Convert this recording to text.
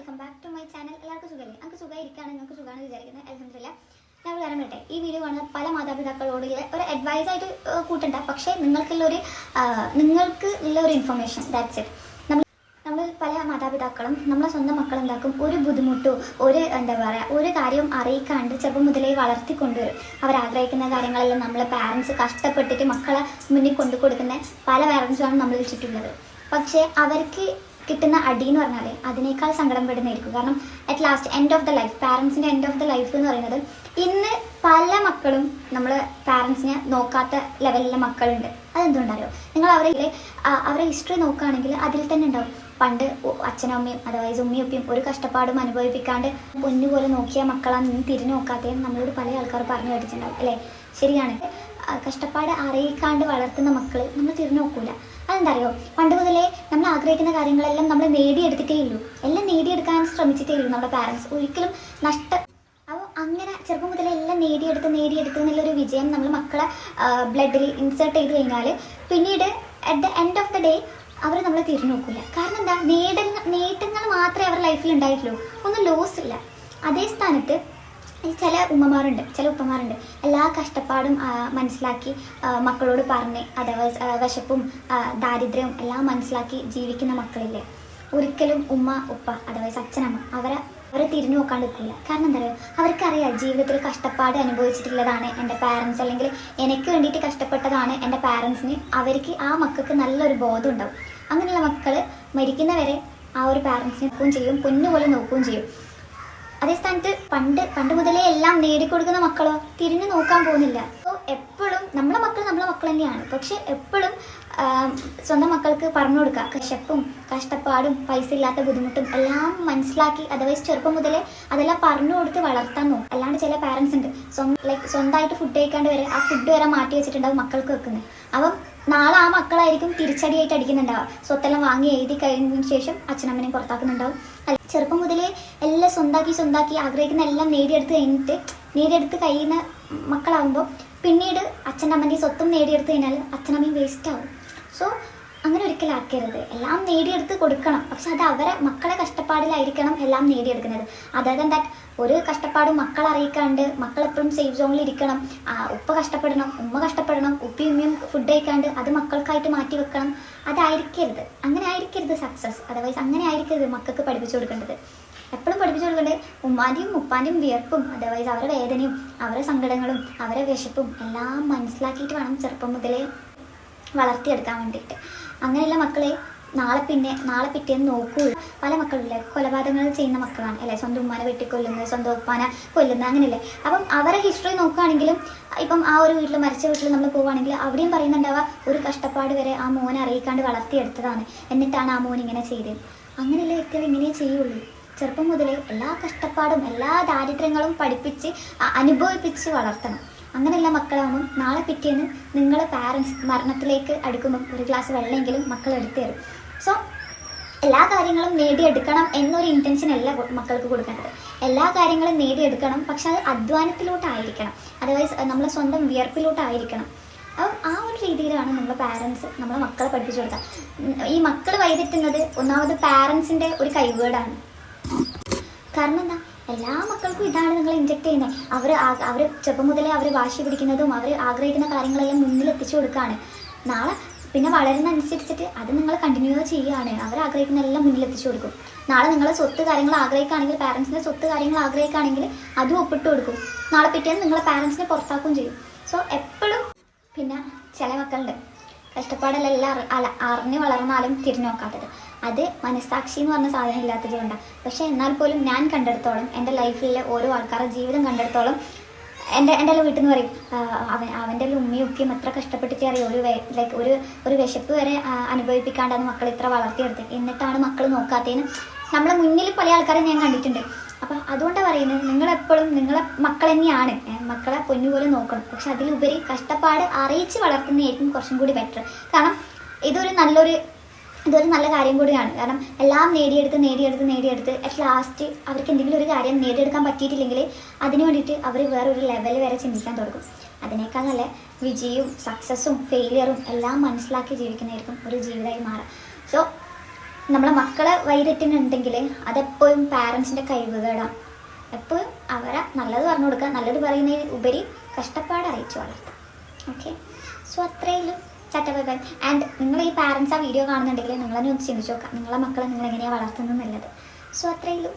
Welcome back to my channel എല്ലാവർക്കും സുഖമല്ലേ നമുക്ക് സുഖമായിരിക്കുകയാണ് നിങ്ങൾക്ക് സുഖമാണ് വിചാരിക്കുന്നത് അലഹമില്ല ഞാൻ പറയാൻ വേണ്ടി ഈ വീഡിയോ കാണുന്ന പല മാതാപിതാക്കളോട് ഒരു അഡ്വൈസ് ആയിട്ട് കൂട്ടണ്ട. പക്ഷേ നിങ്ങൾക്കുള്ള ഒരു നിങ്ങൾക്ക് ഉള്ള ഒരു ഇൻഫർമേഷൻ ദാറ്റ്സ് ഇറ്റ് നമ്മൾ നമ്മൾ പല മാതാപിതാക്കളും നമ്മളെ സ്വന്തം മക്കൾ എന്താക്കും ഒരു ബുദ്ധിമുട്ടോ ഒരു എന്താ പറയുക ഒരു കാര്യവും അറിയിക്കാണ്ട് ചെറുപ്പം മുതലേ വളർത്തിക്കൊണ്ടുവരും. അവർ ആഗ്രഹിക്കുന്ന കാര്യങ്ങളെല്ലാം നമ്മളെ പാരൻസ് കഷ്ടപ്പെട്ടിട്ട് മക്കളെ മുന്നിൽ കൊണ്ടു കൊടുക്കുന്ന പല പാരൻസുമാണ് നമ്മൾ ചുറ്റുള്ളത് പക്ഷേ അവർക്ക് കിട്ടുന്ന അടി എന്ന് പറഞ്ഞാൽ അതിനേക്കാൾ സങ്കടം പെടുന്നതായിരിക്കും. കാരണം at last end of the life പാരൻസിന്റെ end of the life എന്ന് പറയുന്നത് ഇന്ന് പല മക്കളും നമ്മൾ പാരൻസിനെ നോക്കാത്ത ലെവലിലെ മക്കളുണ്ട്. അതെന്തുകൊണ്ടറിയോ? നിങ്ങൾ അവരെ അവരെ ഹിസ്റ്ററി നോക്കുകയാണെങ്കിൽ അതിൽ തന്നെ ഉണ്ടാവും. പണ്ട് അച്ഛനും അമ്മയും അതായത് ഉമ്മയും ഉപ്പയും ഒരു കഷ്ടപ്പാടും അനുഭവിപ്പിക്കാണ്ട് പൊന്നുപോലെ നോക്കിയ മക്കളാണ് നിന്ന് തിരിഞ്ഞു നോക്കാത്തതെന്ന് നമ്മളോട് പല ആൾക്കാർ പറഞ്ഞു കേട്ടിട്ടുണ്ടാവും അല്ലേ? ശരിയാണ്. കഷ്ടപ്പാട് അറിയിക്കാണ്ട് വളർത്തുന്ന മക്കൾ നമ്മൾ തിരിഞ്ഞു നോക്കൂല. അതെന്താ അറിയോ പണ്ട് മുതലേ നമ്മൾ ആഗ്രഹിക്കുന്ന കാര്യങ്ങളെല്ലാം നമ്മൾ നേടിയെടുത്തിട്ടേ ഉള്ളൂ എല്ലാം നേടിയെടുക്കാൻ ശ്രമിച്ചിട്ടേ ഉള്ളൂ നമ്മുടെ പാരൻസ് ഒരിക്കലും നഷ്ട അപ്പോൾ അങ്ങനെ ചെറുപ്പം മുതലേ എല്ലാം നേടിയെടുത്ത് നേടിയെടുത്ത് എന്നുള്ളൊരു വിജയം നമ്മൾ മക്കളെ ബ്ലഡിൽ ഇൻസേർട്ട് ചെയ്ത് കഴിഞ്ഞാൽ പിന്നീട് at the end of the day അവർ നമ്മളെ തിരിഞ്ഞു നോക്കില്ല. കാരണം എന്താ? നേടങ്ങൾ നേട്ടങ്ങൾ മാത്രമേ അവരുടെ ലൈഫിൽ ഉണ്ടായിട്ടുള്ളൂ. ഒന്നും ലോസ് ഇല്ല. അതേ സ്ഥാനത്ത് ചില ഉമ്മമാരുണ്ട് ചില ഉപ്പമാരുണ്ട്. എല്ലാ കഷ്ടപ്പാടും മനസ്സിലാക്കി മക്കളോട് പറഞ്ഞ് അഥവാ വിശപ്പും ദാരിദ്ര്യവും എല്ലാം മനസ്സിലാക്കി ജീവിക്കുന്ന മക്കളില്ലേ? ഒരിക്കലും ഉമ്മ ഉപ്പ അഥവാ അച്ഛനമ്മ അവരെ അവരെ തിരിഞ്ഞു നോക്കാൻ നിൽക്കില്ല. കാരണം എന്താ പറയുക അവർക്കറിയാം ജീവിതത്തിൽ കഷ്ടപ്പാട് അനുഭവിച്ചിട്ടുള്ളതാണ് എന്റെ പാരൻസ് അല്ലെങ്കിൽ എനിക്ക് വേണ്ടിയിട്ട് കഷ്ടപ്പെട്ടതാണ് എന്റെ പാരൻസിന് അവർക്ക് ആ മക്കൾക്ക് നല്ലൊരു ബോധം ഉണ്ടാവും. അങ്ങനെയുള്ള മക്കൾ മരിക്കുന്നവരെ ആ ഒരു പാരൻസിനെ നോക്കുകയും ചെയ്യും പൊന്നുപോലെ നോക്കുകയും ചെയ്യും. അതേ സ്ഥാനത്ത് പണ്ട് പണ്ട് മുതലേ എല്ലാം നേടിക്കൊടുക്കുന്ന മക്കളോ തിരിഞ്ഞു നോക്കാൻ പോകുന്നില്ല. അപ്പോൾ എപ്പോഴും നമ്മളെ മക്കൾ നമ്മളെ മക്കൾ തന്നെയാണ്. പക്ഷെ എപ്പോഴും സ്വന്തം മക്കൾക്ക് പറഞ്ഞു കൊടുക്കുക. കശപ്പും കഷ്ടപ്പാടും പൈസ ഇല്ലാത്ത ബുദ്ധിമുട്ടും എല്ലാം മനസ്സിലാക്കി അതർവൈസ് ചെറുപ്പം മുതലേ അതെല്ലാം പറഞ്ഞു കൊടുത്ത് വളർത്താൻ നോക്കും അല്ലാണ്ട് ചില പാരൻസ് ഉണ്ട്. സ്വന്തം ലൈക്ക് സ്വന്തമായിട്ട് ഫുഡ് കഴിക്കാണ്ട് വരെ ആ ഫുഡ് വരെ മാറ്റി വെച്ചിട്ടുണ്ടാവും മക്കൾക്ക് വെക്കുന്നത്. അപ്പം നാളെ ആ മക്കളായിരിക്കും തിരിച്ചടിയായിട്ട് അടിക്കുന്നുണ്ടാവുക. സ്വത്തെല്ലാം വാങ്ങി എഴുതി കഴിഞ്ഞതിന് ശേഷം അച്ഛനമ്മനെയും പുറത്താക്കുന്നുണ്ടാവും. ചെറുപ്പം മുതലേ എല്ലാം സ്വന്താക്കി സ്വന്താക്കി ആഗ്രഹിക്കുന്ന എല്ലാം നേടിയെടുത്ത് കഴിഞ്ഞിട്ട് നേടിയെടുത്ത് കഴിയുന്ന മക്കളാകുമ്പോൾ പിന്നീട് അച്ഛന്റെ അമ്മന്റെ സ്വത്തും നേടിയെടുത്ത് കഴിഞ്ഞാൽ അച്ഛനമ്മയും വേസ്റ്റ് ആവും. സോ അങ്ങനെ ഒരിക്കലും ആക്കരുത് എല്ലാം നേടിയെടുത്ത് കൊടുക്കണം. പക്ഷെ അത് അവരെ മക്കളെ കഷ്ടപ്പാടിലായിരിക്കണം എല്ലാം നേടിയെടുക്കുന്നത്. അതായത് എന്താ? ഒരു കഷ്ടപ്പാടും മക്കൾ അറിയിക്കാണ്ട് മക്കൾ എപ്പോഴും സേഫ് സോണിൽ ഇരിക്കണം. ഉപ്പ കഷ്ടപ്പെടണം ഉമ്മ കഷ്ടപ്പെടണം ഉപ്പി ഉമ്മയും ഫുഡ് കഴിക്കാണ്ട് അത് മക്കൾക്കായിട്ട് മാറ്റി വെക്കണം. അതായിരിക്കരുത്. അങ്ങനെ ആയിരിക്കരുത് സക്സസ് അതർവൈസ് അങ്ങനെ ആയിരിക്കരുത് മക്കൾക്ക് പഠിപ്പിച്ചു കൊടുക്കേണ്ടത്. എപ്പോഴും പഠിപ്പിച്ചു കൊടുക്കേണ്ടത് ഉമ്മാന്റെയും ഉപ്പാന്റെയും വിയർപ്പും അതർവൈസ് അവരുടെ വേദനയും അവരുടെ സങ്കടങ്ങളും അവരുടെ വിശപ്പും എല്ലാം മനസ്സിലാക്കിയിട്ട് വേണം ചെറുപ്പം മുതലേ വളർത്തിയെടുക്കാൻ വേണ്ടിയിട്ട്. അങ്ങനെയുള്ള മക്കളെ നാളെ പിന്നെ നാളെ പിറ്റേന്ന് നോക്കുകയുള്ളൂ പല മക്കളില്ലേ കൊലപാതകങ്ങൾ ചെയ്യുന്ന മക്കളാണ്. അല്ലേ? സ്വന്തം ഉമ്മാനെ വെട്ടിക്കൊല്ലുന്നത് സ്വന്തം ഉപ്പാനെ കൊല്ലുന്നത് അങ്ങനെയല്ലേ? അപ്പം അവരെ ഹിസ്റ്ററി നോക്കുകയാണെങ്കിലും ഇപ്പം ആ ഒരു വീട്ടിൽ മരിച്ച വീട്ടിൽ നമ്മൾ പോവുകയാണെങ്കിൽ അവിടെയും പറയുന്നുണ്ടാവുക ഒരു കഷ്ടപ്പാട് വരെ ആ മോനെ അറിയിക്കാണ്ട് വളർത്തിയെടുത്തതാണ്. എന്നിട്ടാണ് ആ മോൻ ഇങ്ങനെ ചെയ്തത്. അങ്ങനെയുള്ള വ്യക്തികൾ ഇങ്ങനെ ചെയ്യുള്ളൂ. ചെറുപ്പം മുതലേ എല്ലാ കഷ്ടപ്പാടും എല്ലാ ദാരിദ്ര്യങ്ങളും പഠിപ്പിച്ച് അനുഭവിപ്പിച്ച് വളർത്തണം. അങ്ങനെയുള്ള മക്കളാകുമ്പം നാളെ പിറ്റേന്ന് നിങ്ങളെ പാരൻസ് മരണത്തിലേക്ക് അടുക്കുമ്പം ഒരു ഗ്ലാസ് വെള്ളമെങ്കിലും മക്കൾ എടുത്തു തരും. സോ എല്ലാ കാര്യങ്ങളും നേടിയെടുക്കണം എന്നൊരു ഇന്റൻഷൻ അല്ല മക്കൾക്ക് കൊടുക്കേണ്ടത്. എല്ലാ കാര്യങ്ങളും നേടിയെടുക്കണം പക്ഷെ അത് അധ്വാനത്തിലോട്ടായിരിക്കണം. അതർവൈസ് നമ്മളെ സ്വന്തം വിയർപ്പിലോട്ടായിരിക്കണം. അപ്പം ആ ഒരു രീതിയിലാണ് നമ്മളെ പാരൻസ് നമ്മളെ മക്കളെ പഠിപ്പിച്ചു കൊടുക്കുക. ഈ മക്കൾ വൈതെറ്റുന്നത് ഒന്നാമത് പാരൻസിന്റെ ഒരു കൈവേടാണ് കാരണം എന്താ? എല്ലാ മക്കൾക്കും ഇതാണ് നിങ്ങൾ ഇൻജെക്ട് ചെയ്യുന്നത്. അവർ അവർ ചെറുപ്പം മുതലേ അവർ വാശി പിടിക്കുന്നതും അവർ ആഗ്രഹിക്കുന്ന കാര്യങ്ങളെല്ലാം മുന്നിൽ എത്തിച്ചു കൊടുക്കുകയാണ്. നാളെ പിന്നെ വളരുന്ന അനുസരിച്ചിട്ട് അത് നിങ്ങൾ കണ്ടിന്യൂ ചെയ്യുകയാണ്. അവർ ആഗ്രഹിക്കുന്ന എല്ലാം മുന്നിൽ എത്തിച്ചു കൊടുക്കും. നാളെ നിങ്ങൾ സ്വത്ത് കാര്യങ്ങൾ ആഗ്രഹിക്കുകയാണെങ്കിൽ പാരൻസിന്റെ സ്വത്ത് കാര്യങ്ങൾ ആഗ്രഹിക്കുകയാണെങ്കിൽ അതും ഒപ്പിട്ട് കൊടുക്കും. നാളെ പിറ്റേന്ന് നിങ്ങളെ പാരൻസിനെ പുറത്താക്കുകയും ചെയ്യും. സോ എപ്പോഴും പിന്നെ ചില മക്കളുണ്ട് കഷ്ടപ്പാടെല്ലാം എല്ലാം അറി- അല- അറിഞ്ഞ് വളർന്നാലും തിരിഞ്ഞു നോക്കാത്തത്. അത് മനസ്സാക്ഷി എന്ന് പറഞ്ഞ സാധനം ഇല്ലാത്തത് കൊണ്ടാണ് പക്ഷേ എന്നാൽ പോലും ഞാൻ കണ്ടെടുത്തോളം എന്റെ ലൈഫിലെ ഓരോ ആൾക്കാരുടെ ജീവിതം കണ്ടെടുത്തോളം എന്റെ എന്റെ വീട്ടിൽ നിന്ന് പറയും അവൻ അവന്റെ ഉമ്മയും ഉപ്പയും എത്ര കഷ്ടപ്പെട്ടിട്ട് അറിയും ഒരു ലൈക്ക് ഒരു ഒരു വിശപ്പ് വരെ അനുഭവിപ്പിക്കാണ്ടാണ് മക്കൾ ഇത്ര വളർത്തിയെടുത്തത്. എന്നിട്ടാണ് മക്കൾ നോക്കാത്തതിന് നമ്മളെ മുന്നിൽ പല ആൾക്കാരെ ഞാൻ കണ്ടിട്ടുണ്ട്. അപ്പം അതുകൊണ്ടാണ് പറയുന്നത് നിങ്ങളെപ്പോഴും നിങ്ങളെ മക്കൾ തന്നെയാണ്. മക്കളെ പൊന്നുപോലെ നോക്കണം. പക്ഷെ അതിലുപരി കഷ്ടപ്പാട് അറിയിച്ച് വളർത്തുന്നതായിരിക്കും കുറച്ചും കൂടി ബെറ്റർ കാരണം ഇതൊരു നല്ലൊരു ഇതൊരു നല്ല കാര്യം കൂടിയാണ്. കാരണം എല്ലാം നേടിയെടുത്ത് നേടിയെടുത്ത് നേടിയെടുത്ത് അറ്റ് ലാസ്റ്റ് അവർക്ക് എന്തെങ്കിലും ഒരു കാര്യം നേടിയെടുക്കാൻ പറ്റിയിട്ടില്ലെങ്കിൽ അതിന് വേണ്ടിയിട്ട് അവർ വേറൊരു ലെവൽ വരെ ചിന്തിക്കാൻ തുടങ്ങും. അതിനേക്കാൾ നല്ല വിജയവും സക്സസ്സും ഫെയിലിയറും എല്ലാം മനസ്സിലാക്കി ജീവിക്കുന്നതായിരിക്കും ഒരു ജീവിതമായി മാറുക സോ നമ്മളെ മക്കളെ വൈരറ്റിനുണ്ടെങ്കിൽ അതെപ്പോഴും പാരൻസിന്റെ കഴിവുകേടാണ് എപ്പോഴും അവരെ നല്ലത് പറഞ്ഞു കൊടുക്കുക. നല്ലത് പറയുന്നതിന് ഉപരി കഷ്ടപ്പാട് അറിയിച്ചു വളർത്താം ഓക്കെ സോ അത്രയിലും ബൈ ആൻഡ് നിങ്ങൾ ഈ പാരൻസ് ആ വീഡിയോ കാണുന്നുണ്ടെങ്കിൽ നിങ്ങളെന്നെ ഒന്ന് ചിന്തിച്ചു നോക്കാം നിങ്ങളെ മക്കളെ നിങ്ങൾ എങ്ങനെയാണ് വളർത്തുന്നത് നല്ലത് സോ അത്രയിലും